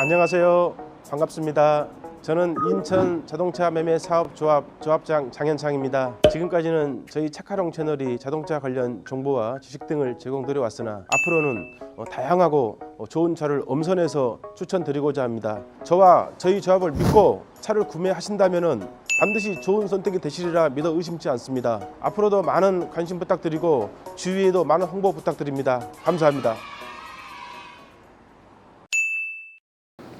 안녕하세요. 반갑습니다. 저는 인천 자동차 매매 사업 조합 조합장 장현창입니다. 지금까지는 저희 차카롱 채널이 자동차 관련 정보와 지식 등을 제공드려 왔으나 앞으로는 어, 다양하고 어, 좋은 차를 엄선해서 추천드리고자 합니다. 저와 저희 조합을 믿고 차를 구매하신다면은 반드시 좋은 선택이 되시리라 믿어 의심치 않습니다. 앞으로도 많은 관심 부탁드리고 주위에도 많은 홍보 부탁드립니다. 감사합니다.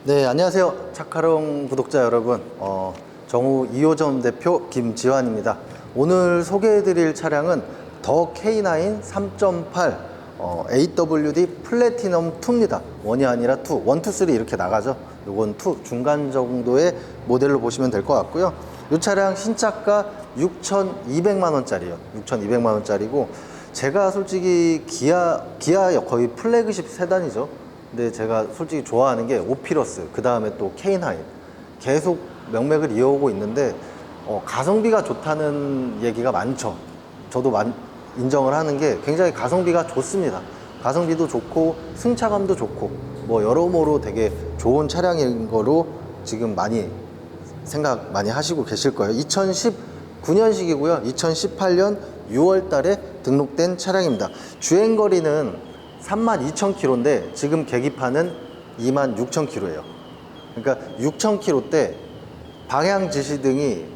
네, 안녕하세요. 차카롱 구독자 여러분. 어, 정우 2호점 대표 김지환입니다. 오늘 소개해드릴 차량은 더 K9 3.8 어, AWD 플래티넘 2입니다. 원이 아니라 2, 1, 2, 3 이렇게 나가죠. 요건 2 중간 정도의 모델로 보시면 될 것 같고요. 이 차량 신차가 6,200만 원짜리예요. 6,200만 원짜리고 제가 솔직히 기아 기아 거의 플래그십 세단이죠. 근데 제가 솔직히 좋아하는 게 오피러스, 그 다음에 또 K9 계속 명맥을 이어오고 있는데 어, 가성비가 좋다는 얘기가 많죠. 저도 만- 인정을 하는 게 굉장히 가성비가 좋습니다. 가성비도 좋고 승차감도 좋고 뭐 여러모로 되게 좋은 차량인 거로 지금 많이 생각 많이 하시고 계실 거예요. 2019년식이고요. 2018년 6월 달에 등록된 차량입니다. 주행 거리는 32,000km인데 지금 계기판은 26,000km예요. 그러니까 6,000km 때 방향 지시등이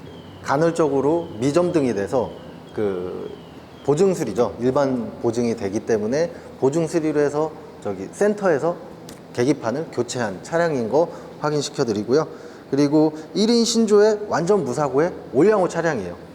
간헐적으로 미점등이 돼서 그 보증 수리죠. 일반 보증이 되기 때문에 보증 수리로 해서 저기 센터에서 계기판을 교체한 차량인 거 확인시켜 드리고요. 그리고 1인 신조의 완전 무사고의 올량호 차량이에요.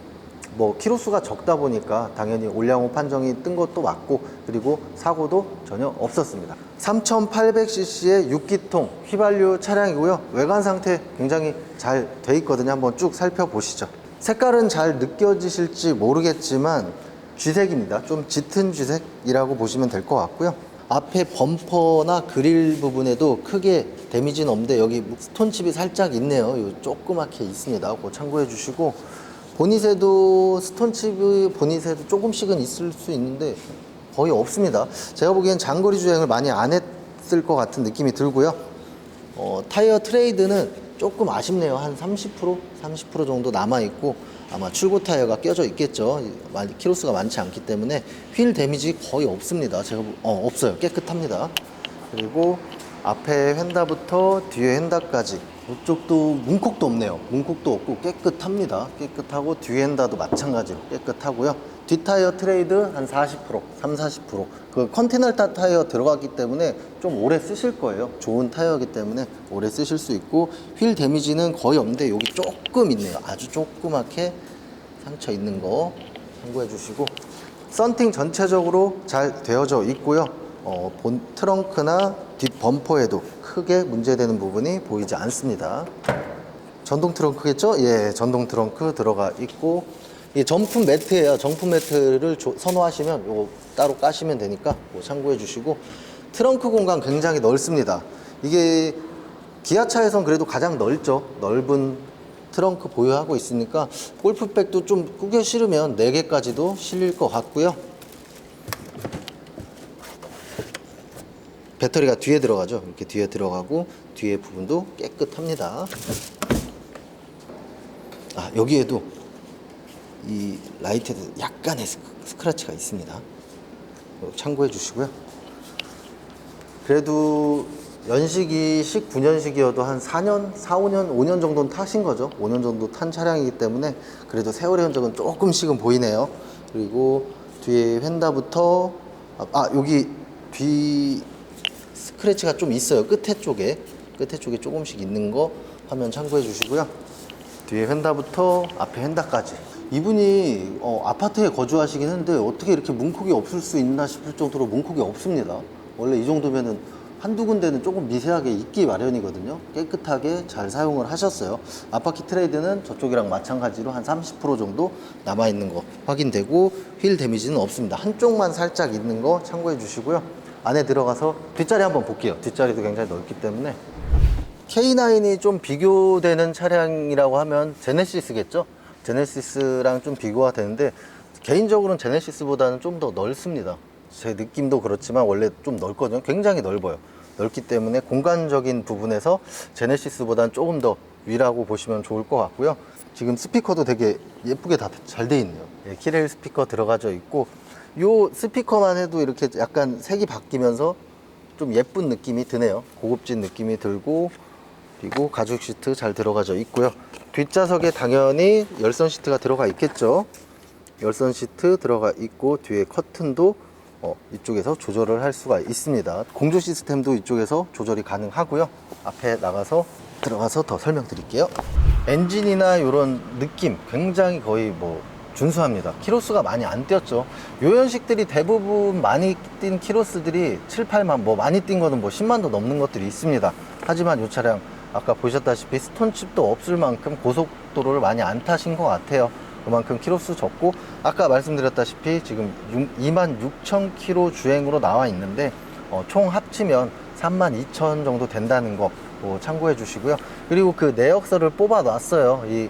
뭐 키로수가 적다 보니까 당연히 올량호 판정이 뜬 것도 맞고 그리고 사고도 전혀 없었습니다. 3800cc의 6기통 휘발유 차량이고요. 외관 상태 굉장히 잘 돼 있거든요. 한번 쭉 살펴보시죠. 색깔은 잘 느껴지실지 모르겠지만 쥐색입니다. 좀 짙은 쥐색이라고 보시면 될 것 같고요. 앞에 범퍼나 그릴 부분에도 크게 데미지는 없는데 여기 스톤칩이 살짝 있네요. 요 조그맣게 있습니다. 그거 참고해 주시고 보닛에도 스톤칩이 보닛에도 조금씩은 있을 수 있는데 거의 없습니다. 제가 보기엔 장거리 주행을 많이 안 했을 것 같은 느낌이 들고요. 어, 타이어 트레이드는 조금 아쉽네요. 한 30%, 30% 정도 남아 있고 아마 출고 타이어가 껴져 있겠죠. 키로수가 많지 않기 때문에 휠 데미지 거의 없습니다. 제가 보- 어, 없어요. 깨끗합니다. 그리고 앞에 휀다부터 뒤에 휀다까지 이쪽도 문콕도 없네요. 문콕도 없고 깨끗합니다. 깨끗하고 뒤에 휀다도 마찬가지로 깨끗하고요. 뒷 타이어 트레이드 한 40%, 3, 40%. 그 컨티널타 타이어 들어갔기 때문에 좀 오래 쓰실 거예요. 좋은 타이어이기 때문에 오래 쓰실 수 있고 휠 데미지는 거의 없는데 여기 조금 있네요. 아주 조그맣게 상처 있는 거 참고해 주시고 썬팅 전체적으로 잘 되어져 있고요. 어, 본 트렁크나 뒷 범퍼에도 크게 문제되는 부분이 보이지 않습니다. 전동 트렁크겠죠? 예, 전동 트렁크 들어가 있고 이 정품 매트예요. 정품 매트를 조- 선호하시면 요거 따로 까시면 되니까 뭐 참고해 주시고 트렁크 공간 굉장히 넓습니다. 이게 기아차에선 그래도 가장 넓죠. 넓은 트렁크 보유하고 있으니까 골프백도 좀 꾸겨 실으면 4개까지도 실릴 것 같고요. 배터리가 뒤에 들어가죠. 이렇게 뒤에 들어가고 뒤에 부분도 깨끗합니다. 아, 여기에도 이 라이트에도 약간의 스- 스크래치가 있습니다. 참고해 주시고요. 그래도 연식이 19년식이어도 한 4년, 4, 5년, 5년 정도는 타신 거죠. 5년 정도 탄 차량이기 때문에 그래도 세월의 흔적은 조금씩은 보이네요. 그리고 뒤에 휀다부터 아, 아, 여기 뒤 스크래치가 좀 있어요. 끝에 쪽에 끝에 쪽에 조금씩 있는 거 화면 참고해 주시고요. 뒤에 휀다부터 앞에 휀다까지 이분이 어, 아파트에 거주하시긴 했는데 어떻게 이렇게 문콕이 없을 수 있나 싶을 정도로 문콕이 없습니다. 원래 이 정도면은 한두 군데는 조금 미세하게 있기 마련이거든요. 깨끗하게 잘 사용을 하셨어요. 앞바퀴 트레이드는 저쪽이랑 마찬가지로 한 30% 정도 남아있는 거 확인되고 휠 데미지는 없습니다. 한쪽만 살짝 있는 거 참고해 주시고요. 안에 들어가서 뒷자리 한번 볼게요. 뒷자리도 굉장히 넓기 때문에 K9이 좀 비교되는 차량이라고 하면 제네시스겠죠? 제네시스랑 좀 비교가 되는데 개인적으로는 제네시스보다는 좀 더 넓습니다. 제 느낌도 그렇지만 원래 좀 넓거든요. 굉장히 넓어요. 넓기 때문에 공간적인 부분에서 제네시스보다는 조금 더 위라고 보시면 좋을 것 같고요. 지금 스피커도 되게 예쁘게 다 잘 돼 있네요. 예, 키레일 스피커 들어가져 있고 요 스피커만 해도 이렇게 약간 색이 바뀌면서 좀 예쁜 느낌이 드네요. 고급진 느낌이 들고 그리고 가죽 시트 잘 들어가져 있고요. 뒷좌석에 당연히 열선 시트가 들어가 있겠죠. 열선 시트 들어가 있고 뒤에 커튼도 어, 이쪽에서 조절을 할 수가 있습니다. 공조 시스템도 이쪽에서 조절이 가능하고요. 앞에 나가서 들어가서 더 설명드릴게요. 엔진이나 이런 느낌 굉장히 거의 뭐 준수합니다. 키로수가 많이 안 뛰었죠. 요연식들이 대부분 많이 뛴 키로수들이 7, 8만 뭐 많이 뛴 거는 뭐 10만도 넘는 것들이 있습니다. 하지만 이 차량 아까 보셨다시피 스톤칩도 없을 만큼 고속도로를 많이 안 타신 것 같아요. 그만큼 키로수 적고 아까 말씀드렸다시피 지금 2만 6천 킬로 주행으로 나와 있는데 어, 총 합치면 3만 2천 정도 된다는 거 뭐 참고해 주시고요. 그리고 그 내역서를 뽑아 놨어요. 이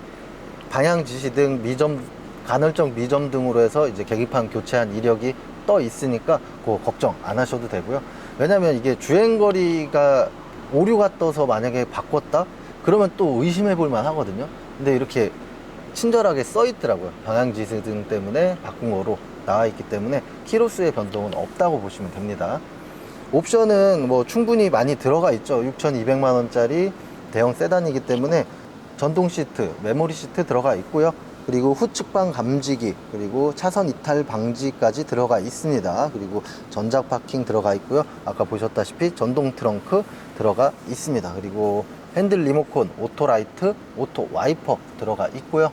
방향 지시 등 미점 간헐적 미점 등으로 해서 이제 계기판 교체한 이력이 떠 있으니까 그거 걱정 안 하셔도 되고요. 왜냐면 이게 주행거리가 오류가 떠서 만약에 바꿨다 그러면 또 의심해 볼 만 하거든요. 근데 이렇게 친절하게 써 있더라고요. 방향 지시 등 때문에 바꾼 거로 나와 있기 때문에 키로수의 변동은 없다고 보시면 됩니다. 옵션은 뭐 충분히 많이 들어가 있죠. 6,200만 원짜리 대형 세단이기 때문에 전동 시트, 메모리 시트 들어가 있고요. 그리고 후측방 감지기, 그리고 차선 이탈 방지까지 들어가 있습니다. 그리고 전자 파킹 들어가 있고요. 아까 보셨다시피 전동 트렁크 들어가 있습니다. 그리고 핸들 리모컨, 오토 라이트, 오토 와이퍼 들어가 있고요.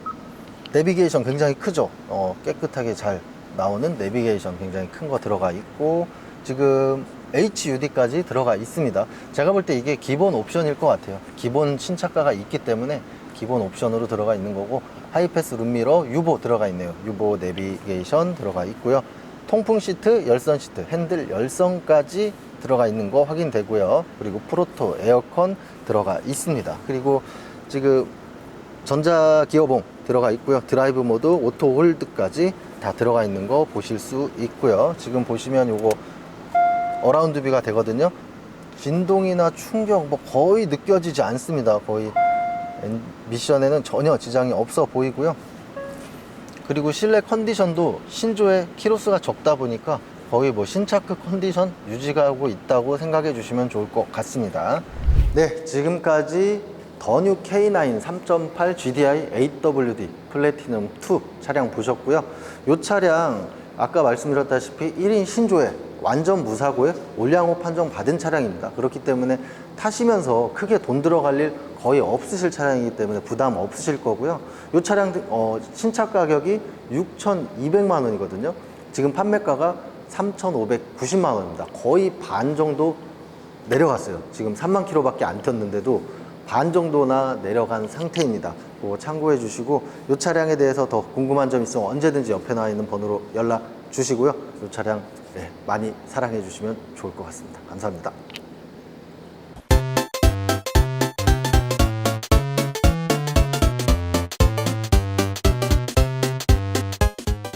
내비게이션 굉장히 크죠. 어, 깨끗하게 잘 나오는 내비게이션 굉장히 큰 거 들어가 있고 지금 HUD까지 들어가 있습니다. 제가 볼 때 이게 기본 옵션일 것 같아요. 기본 신차가가 있기 때문에 기본 옵션으로 들어가 있는 거고 하이패스 룸미러 유보 들어가 있네요. 유보 내비게이션 들어가 있고요. 통풍 시트, 열선 시트, 핸들 열선까지 들어가 있는 거 확인되고요. 그리고 프로토 에어컨 들어가 있습니다. 그리고 지금 전자 기어봉 들어가 있고요. 드라이브 모드, 오토 홀드까지 다 들어가 있는 거 보실 수 있고요. 지금 보시면 요거 어라운드 뷰가 되거든요. 진동이나 충격 뭐 거의 느껴지지 않습니다. 거의 엔- 미션에는 전혀 지장이 없어 보이고요. 그리고 실내 컨디션도 신조의 키로수가 적다 보니까 거의 뭐 신차급 컨디션 유지하고 있다고 생각해 주시면 좋을 것 같습니다. 네, 지금까지 더뉴 K9 3.8 GDI AWD 플래티넘 2 차량 보셨고요. 이 차량 아까 말씀드렸다시피 1인 신조에 완전 무사고에 올량호 판정 받은 차량입니다. 그렇기 때문에 타시면서 크게 돈 들어갈 일 거의 없으실 차량이기 때문에 부담 없으실 거고요. 이 차량 어, 신차 가격이 6,200만 원이거든요. 지금 판매가가 3,590만 원입니다. 거의 반 정도 내려갔어요. 지금 3만 킬로밖에 안 튀었는데도 반 정도나 내려간 상태입니다. 그거 참고해 주시고 이 차량에 대해서 더 궁금한 점 있으면 언제든지 옆에 나와 있는 번호로 연락 주시고요. 이 차량 네, 많이 사랑해 주시면 좋을 것 같습니다. 감사합니다.